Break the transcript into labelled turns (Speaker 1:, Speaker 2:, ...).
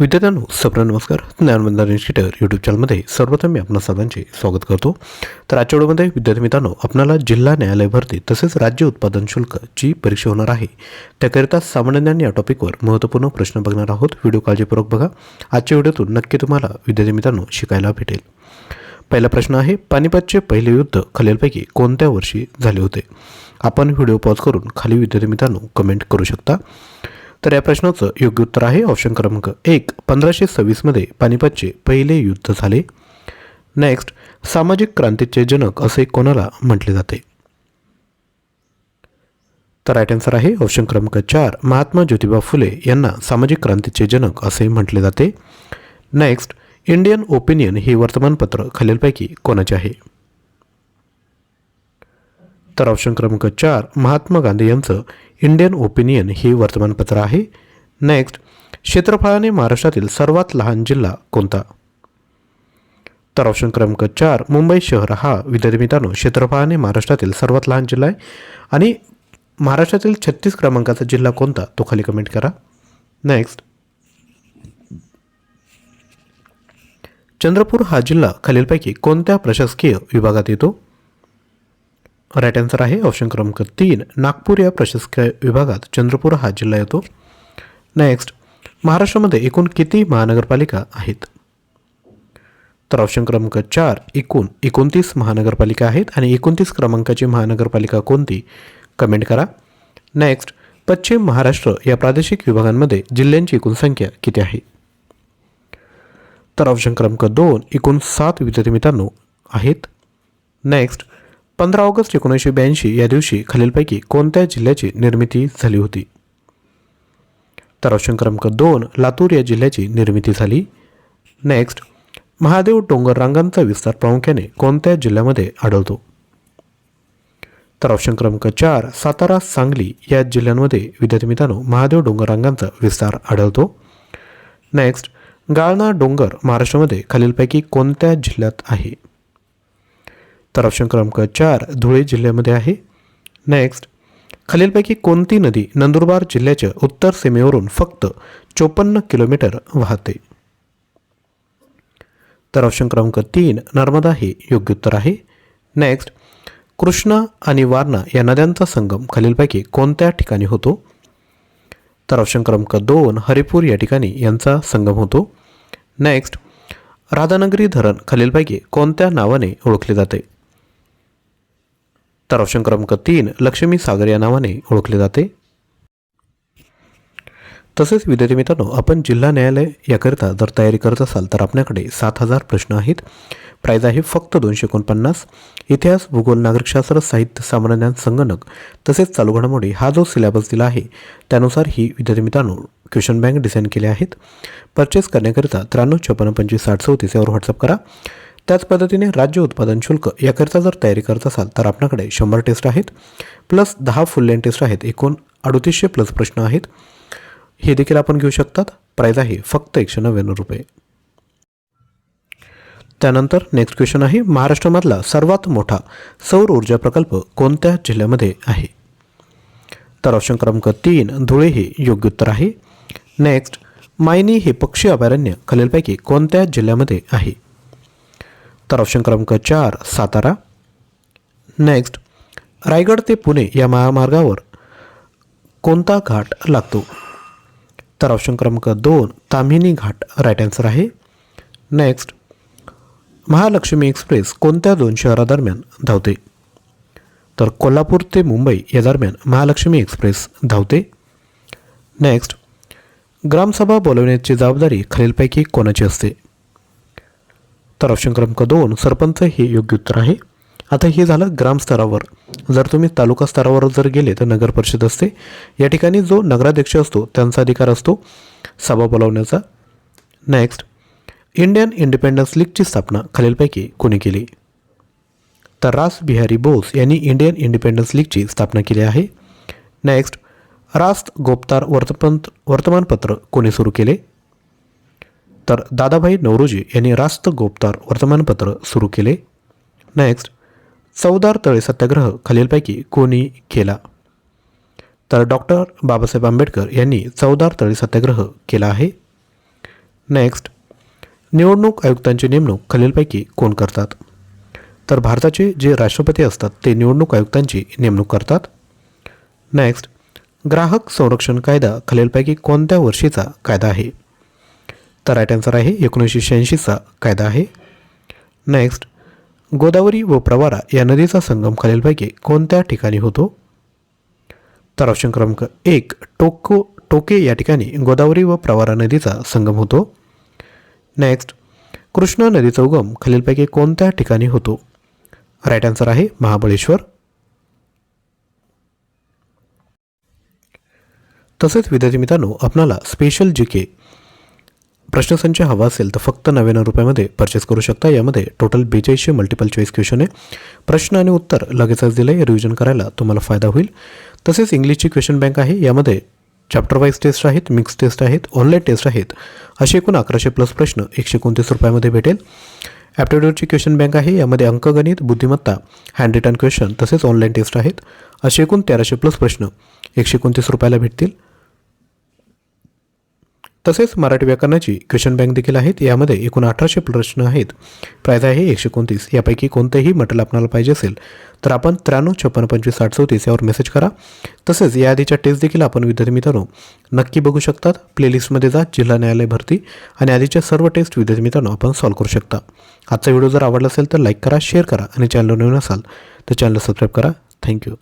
Speaker 1: विद्यार्थ्यांनो सप्र नमस्कार. ज्ञानबंधार institute YouTube चॅनलमध्ये सर्वप्रथम मी आपणा सर्वांचे स्वागत करतो. तर आजच्या व्हिडिओमध्ये विद्यार्थी मित्रांनो आपणाला जिल्हा न्यायालय भरती तसेच राज्य उत्पादन शुल्कची परीक्षा होणार आहे. त्याकरिता सामान्य ज्ञान या टॉपिकवर महत्त्वपूर्ण प्रश्न बघणार आहोत. व्हिडिओ काळजीपूर्वक बघा. आजच्या व्हिडिओतून नक्की तुम्हाला विद्यार्थी मित्रांनो शिकायला भेटेल. पहिला प्रश्न आहे पानिपतचे पहिले युद्ध खालीलपैकी कोणत्या वर्षी झाले होते? आपण व्हिडिओ पॉज करून खाली विद्यार्थी मित्रांनो कमेंट करू शकता. तर या प्रश्नाचं योग्य उत्तर आहे ऑप्शन क्रमांक एक. पंधराशे सव्वीसमध्ये पानिपतचे पहिले युद्ध झाले. नेक्स्ट सामाजिक क्रांतीचे जनक असे कोणाला म्हटले जाते? तर राईट आन्सर आहे ऑप्शन क्रमांक चार. महात्मा ज्योतिबा फुले यांना सामाजिक क्रांतीचे जनक असे म्हटले जाते. नेक्स्ट इंडियन ओपिनियन हे वर्तमानपत्र खालीलपैकी कोणाचे आहे? तर ऑप्शन क्रमांक चार महात्मा गांधी यांचं इंडियन ओपिनियन हे वर्तमानपत्र आहे. नेक्स्ट क्षेत्रफळाने महाराष्ट्रातील सर्वात लहान जिल्हा कोणता? तर ऑप्शन क्रमांक चार मुंबई शहर हा विद्यार्थी मित्रांनो क्षेत्रफळाने महाराष्ट्रातील सर्वात लहान जिल्हा आहे. आणि महाराष्ट्रातील छत्तीस क्रमांकाचा जिल्हा कोणता? तो खाली कमेंट करा. नेक्स्ट चंद्रपूर हा जिल्हा खालीलपैकी कोणत्या प्रशासकीय विभागात येतो? राईट आन्सर आहे. ऑप्शन क्रमांक तीन नागपूर या प्रशासकीय विभागात चंद्रपूर हा जिल्हा येतो. नेक्स्ट महाराष्ट्रामध्ये एकूण किती महानगरपालिका आहेत? तर ऑप्शन क्रमांक चार एकूण एकोणतीस महानगरपालिका आहेत आणि एकोणतीस क्रमांकाची महानगरपालिका कोणती? कमेंट करा. नेक्स्ट पश्चिम महाराष्ट्र या प्रादेशिक विभागांमध्ये जिल्ह्यांची एकूण संख्या किती आहे? तर ऑप्शन क्रमांक दोन एकूण सात विद्यार्थी मित्रांनो आहेत. नेक्स्ट पंधरा ऑगस्ट एकोणीसशे ब्याऐंशी या दिवशी खालीलपैकी कोणत्या जिल्ह्याची निर्मिती झाली होती? तर ऑप्शन क्रमांक दोन लातूर या जिल्ह्याची निर्मिती झाली. नेक्स्ट महादेव डोंगर रांगांचा विस्तार प्रामुख्याने कोणत्या जिल्ह्यामध्ये आढळतो? तर ऑप्शन क्रमांक चार सातारा सांगली या जिल्ह्यांमध्ये विद्यार्थी मित्रांनो महादेव डोंगर रांगांचा विस्तार आढळतो. नेक्स्ट गाळणा डोंगर महाराष्ट्रामध्ये खालीलपैकी कोणत्या जिल्ह्यात आहे? तर ऑप्शन क्रमांक चार धुळे जिल्ह्यामध्ये आहे. नेक्स्ट खालीलपैकी कोणती नदी नंदुरबार जिल्ह्याच्या उत्तर सीमेवरून फक्त चोपन्न किलोमीटर वाहते? तर ऑप्शन क्रमांक तीन नर्मदा हे योग्य उत्तर आहे. नेक्स्ट कृष्णा आणि वारणा या नद्यांचा संगम खालीलपैकी कोणत्या ठिकाणी होतो? तर ऑप्शन क्रमांक दोन हरिपूर या ठिकाणी यांचा संगम होतो. नेक्स्ट राधानगरी धरण खालीलपैकी कोणत्या नावाने ओळखले जाते? तर ऑप्शन क्रमांक तीन लक्ष्मी सागर या नावाने ओळखले जाते. तसेच विद्यार्थी मित्रांनो आपण जिल्हा न्यायालय याकरिता जर तयारी करत असाल तर आपल्याकडे सात हजार प्रश्न आहेत. प्राईज आहे फक्त दोनशे एकोणपन्नास. इतिहास भूगोल नागरिकशास्त्र साहित्य सामान्य ज्ञान संगणक तसेच चालू घडामोडी हा जो सिलेबस दिला आहे त्यानुसार ही विद्यार्थी मित्रांनो क्वेश्चन बँक डिझाईन केले आहेत. परचेस करण्याकरिता त्र्याण्णव छप्पन्न पंचवीस साठ चौतीस यावर व्हॉट्सअप करा. त्याच पद्धतीने राज्य उत्पादन शुल्क याकरिता जर तयारी करत असाल तर आपल्याकडे शंभर टेस्ट आहेत प्लस दहा फुल लेन टेस्ट आहेत एकूण अडोतीसशे प्लस प्रश्न आहेत. हे देखील आपण घेऊ शकतात. प्राईज आहे फक्त एकशे नव्याण्णव रुपये. त्यानंतर नेक्स्ट क्वेश्चन आहे महाराष्ट्रामधला सर्वात मोठा सौर ऊर्जा प्रकल्प कोणत्या जिल्ह्यामध्ये आहे? तर ऑप्शन क्रमांक तीन धुळे हे योग्य उत्तर आहे. नेक्स्ट मायनी हे पक्षी अभयारण्य खालीलपैकी कोणत्या जिल्ह्यामध्ये आहे? तर ऑप्शन क्रमांक चार सातारा. नेक्स्ट रायगड ते पुणे या महामार्गावर कोणता घाट लागतो? तर ऑप्शन क्रमांक दोन तामिनी घाट राईट आन्सर आहे. नेक्स्ट महालक्ष्मी एक्सप्रेस कोणत्या दोन शहरादरम्यान धावते? तर कोल्हापूर ते मुंबई या दरम्यान महालक्ष्मी एक्सप्रेस धावते. नेक्स्ट ग्रामसभा बोलवण्याची जबाबदारी खालीलपैकी कोणाची असते? तर ऑप्शन क्रमांक दोन सरपंच हे योग्य उत्तर आहे. आता हे झालं ग्रामस्तरावर जर तुम्ही तालुका स्तरावर जर गेले तर नगर परिषद असते. या ठिकाणी जो नगराध्यक्ष असतो त्यांचा अधिकार असतो. सभा बोलावण्याचा. नेक्स्ट इंडियन इंडिपेंडन्स लीगची स्थापना खालीलपैकी कोणी केली? तर रास बिहारी बोस यांनी इंडियन इंडिपेंडन्स लीगची स्थापना केली आहे. नेक्स्ट रास्त गोपतार वर्तपंत वर्तमानपत्र कोणी सुरू केले? तर दादाभाई नवरोजी यांनी रास्त गोपतार वर्तमानपत्र सुरू केले. नेक्स्ट चौदार तळे सत्याग्रह खालीलपैकी कोणी केला? तर डॉक्टर बाबासाहेब आंबेडकर यांनी चौदार तळे सत्याग्रह केला आहे. नेक्स्ट निवडणूक आयुक्तांची नेमणूक खालीलपैकी कोण करतात? तर भारताचे जे राष्ट्रपती असतात ते निवडणूक आयुक्तांची नेमणूक करतात. नेक्स्ट ग्राहक संरक्षण कायदा खालीलपैकी कोणत्या वर्षीचा कायदा आहे? तर राईट आन्सर आहे एकोणीसशे शहाऐंशीचा कायदा आहे. नेक्स्ट गोदावरी व प्रवारा या नदीचा संगम खालीलपैकी कोणत्या ठिकाणी होतो? तर ऑप्शन क्रमांक एक टोको टोके या ठिकाणी गोदावरी व प्रवारा नदीचा संगम होतो. नेक्स्ट कृष्णा नदीचा उगम खालीलपैकी कोणत्या ठिकाणी होतो? राईट आन्सर आहे महाबळेश्वर. तसेच विद्यार्थी मित्रांनो आपणाला स्पेशल जी के प्रश्नसंच हवा असेल तर फक्त नव्याण्णव रुपयामध्ये परचेस करू शकता. यामध्ये टोटल बेचाळीसशे मल्टिपल चॉईस क्वेश्चन आहे. प्रश्न आणि उत्तर लगेचच दिलं आहे रिव्हिजन करायला तुम्हाला फायदा होईल. तसेच इंग्लिशची क्वेश्चन बँक आहे. यामध्ये चॅप्टर वाईज टेस्ट आहेत मिक्स टेस्ट आहेत ऑनलाईन टेस्ट आहेत. असे एकूण अकराशे प्लस प्रश्न एकशे एकोणतीस रुपयामध्ये भेटेल. ॲप्टिट्यूडची क्वेश्चन बँक आहे. यामध्ये अंकगणित बुद्धिमत्ता हँड रिटर्न क्वेश्चन तसेच ऑनलाईन टेस्ट आहेत. असे एकूण तेराशे प्लस प्रश्न एकशे एकोणतीस रुपयाला भेटतील. तसेच मराठी व्याकरणाची क्वेश्चन बँक देखील आहेत. यामध्ये एकूण अठराशे प्रश्न आहेत. प्राईज आहे एकशे एकोणतीस. यापैकी कोणतेही मटेरियल आपणाला पाहिजे असेल तर आपण त्र्याण्णव छप्पन्न पंचवीस साठ चौतीस यावर मेसेज करा. तसेच या आधीच्या टेस्ट देखील आपण विद्यार्थी मित्रांनो नक्की बघू शकतात. प्लेलिस्टमध्ये जा जिल्हा न्यायालय भरती आणि आधीच्या सर्व टेस्ट विद्यार्थी मित्रांनो आपण सॉल्व्ह करू शकता. आजचा व्हिडिओ जर आवडला असेल तर लाईक करा शेअर करा आणि चॅनल नवीन असाल तर चॅनल सबस्क्राईब करा. थँक्यू